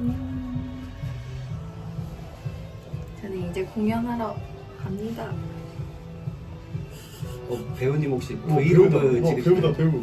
음. 저는 이제 공연하러 갑니다. 어, 배우님 혹시 어, 브이로그 배우다. 어, 찍으실 배우다 배우.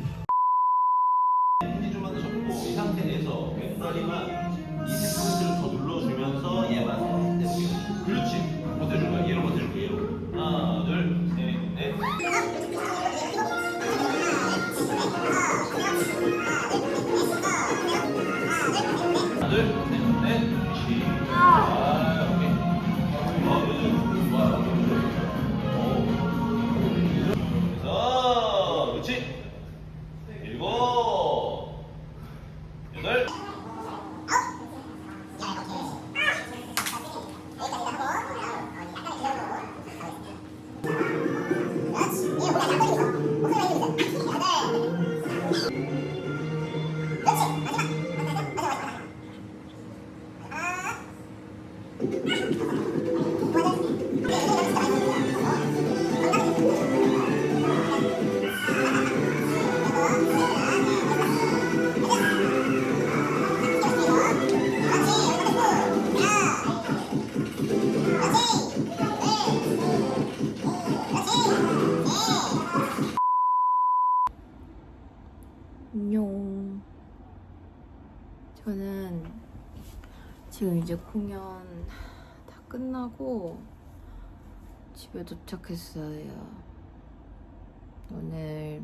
이제 공연 다 끝나고 집에 도착했어요. 오늘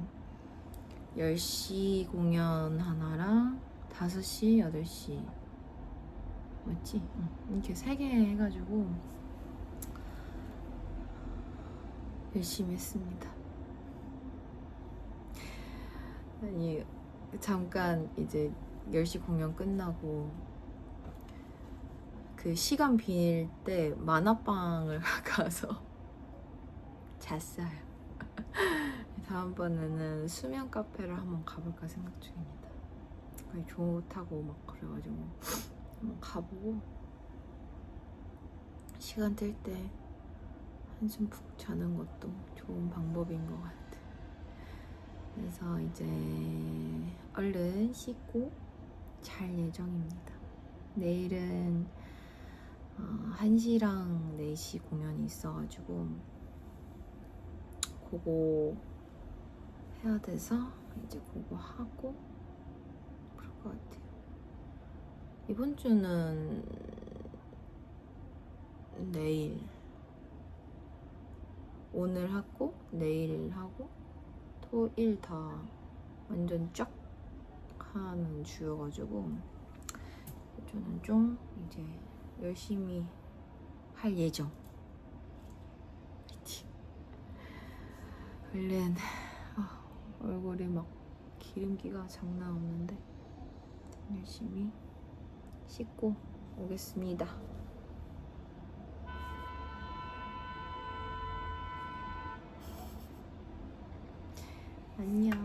10시 공연 하나랑 5시, 8시. 맞지? 응. 이렇게 3개 해가지고 열심히 했습니다. 아니 잠깐 이제 10시 공연 끝나고 그 시간 비닐 때 만화방을 가서 잤어요. 다음번에는 수면 카페를 한번 가볼까 생각 중입니다. 거기 좋다고 막 그래가지고 한번 가보고 시간 될 때 한숨 푹 자는 것도 좋은 방법인 것 같아요. 그래서 이제 얼른 씻고 잘 예정입니다. 내일은 어, 1시랑 4시 공연이 있어가지고 그거 해야 돼서 이제 그거 하고 그럴 것 같아요. 이번 주는 내일 오늘 하고 내일 하고 토 일 다 완전 쫙 하는 주여가지고 저는 좀 이제 열심히 할 예정. 파이팅. 얼른 아, 얼굴에 막 기름기가 장난 없는데 열심히 씻고 오겠습니다. 안녕.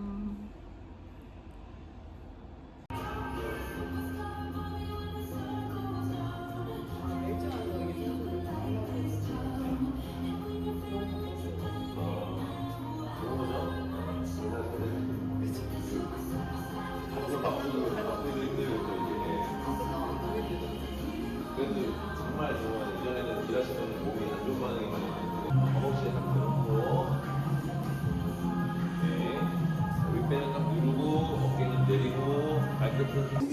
정말 이전에는 일하시던 몸이 안 좋은 반응이 많이 있는데 허벅지에 딱 들었고 네. 윗배는 딱 누르고 어깨는 내리고 발끝은 구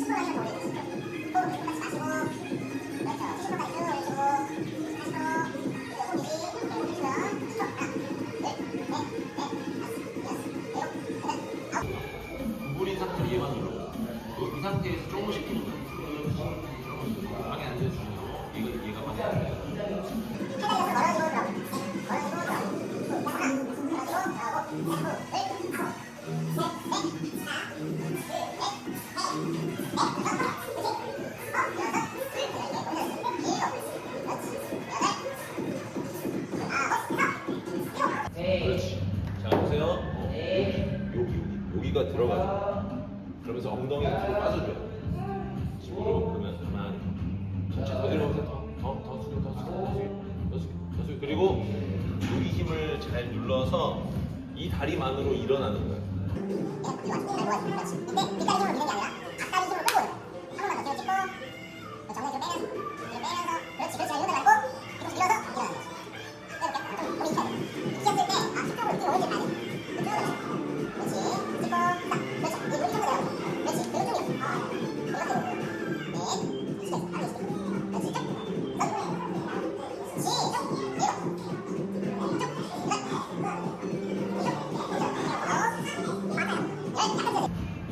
그리고 여기 힘을 잘 눌러서 이 다리만으로 일어나는 거예요.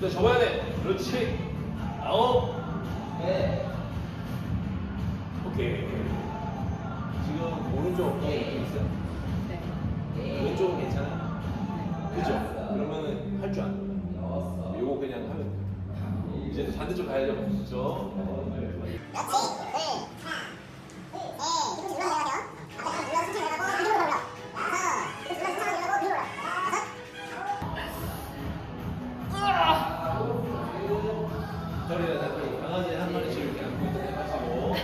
너 접어야 돼. 그렇지. 아홉. 네. 오케이. 지금 오른쪽 엉덩이 있어요? 네. 왼쪽은 괜찮아? 그죠? 그러면은 할 줄 아는 거야. 요거 그냥 하면 돼. 이제 또 반대쪽 가야죠. 그죠? 강아지 한 마리씩 이렇게 안고 하시고.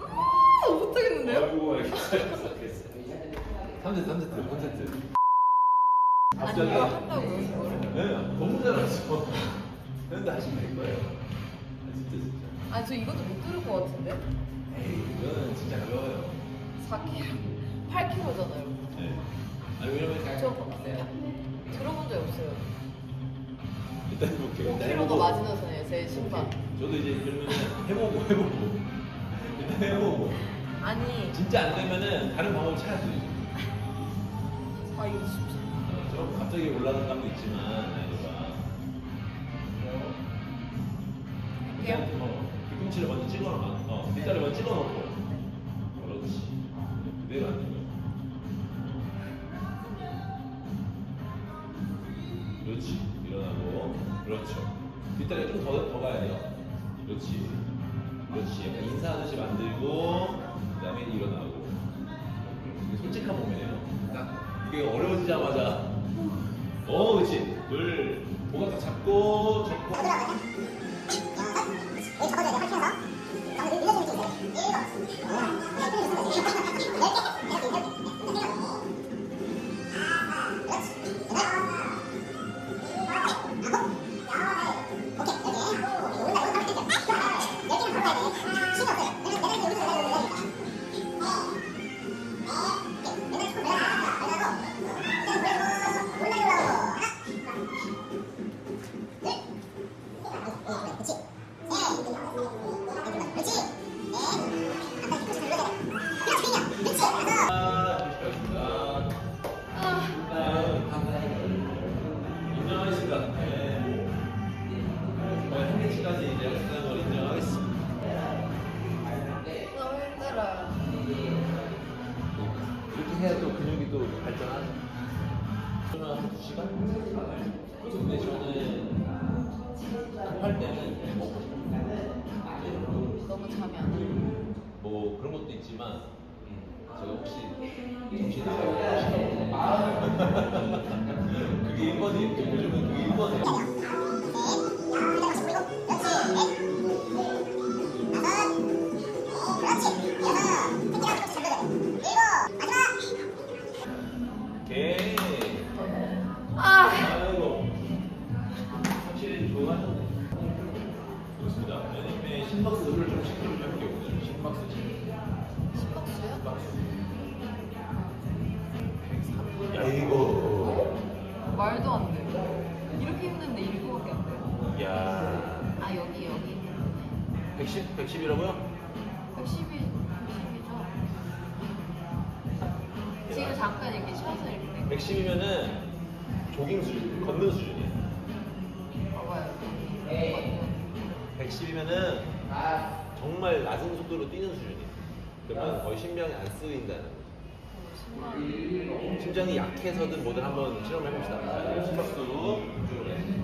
아, 못하겠는데요? 아이고, 이렇게 됐어, 됐어. 3세트, 3세트, 3세트. 아니 갑자기. 이거 한다고요 이거를? 네, 너무 잘하죠. 근데 하시면 될 거예요. 아, 진짜, 진짜. 아 저 이것도 못 들을 것 같은데? 에이, 이거는 진짜 가벼워요. 4kg 8kg잖아요 네. 아니, 왜냐면 저 들어본 적 없어요 일단 해볼게요. 일단 5kg가 해보고. 마지노선이에요 제 신발 저도 이제 그러면 해보고, 해보고. 일단 해보고. 아니 진짜 안 되면은 다른 방법을 찾아야 돼요. 아 이거 쉽지 좀 갑자기 올라가는 감도 있지만, 나이가. 할게요 그냥 어, 뒤꿈치를 먼저 찍어놓고, 어, 뒷다리 먼저 찍어놓고. 그렇지. 그대로 앉는 그렇지. 일어나고. 그렇죠. 뒷다리가 좀 더, 더 가야 돼요. 그렇지. 그렇지. 약간 인사하듯이 만들고, 그 다음에 일어나고. 솔직한 몸이에요. 딱, 이게 어려워지자마자. 어, 그렇지. 둘, 뭐가 딱 잡고, 잡고. 그러면 한 2시간? 그래서 근데 저는 급할 때는 먹고 싶어요. 너무 잠이 안 와요 뭐 그런 것도 있지만 제가 혹시 정신 나가고 그게 1번이에요. 요즘은 그게 1번이에요. 심박수 를 좀씩 좀 할게요. 오늘 심박수 좀. 심박수요? 야 이거. 말도 안 돼 이렇게 힘든데 이거밖에 안 돼요 야. 아 여기 여기 때문에 110? 110이라고요? 110이 110이죠 지금 잠깐 이렇게 쉬어서 이렇게 110이면은 조깅 수준, 걷는 수준이에요. 봐봐요 110이면은 정말 낮은 속도로 뛰는 수준이에요. 그러면 거의 심장이 안 쓰인다는 거죠. 심장이 약해서든 뭐든 한번 실험해 봅시다. 자, 심박수. 네.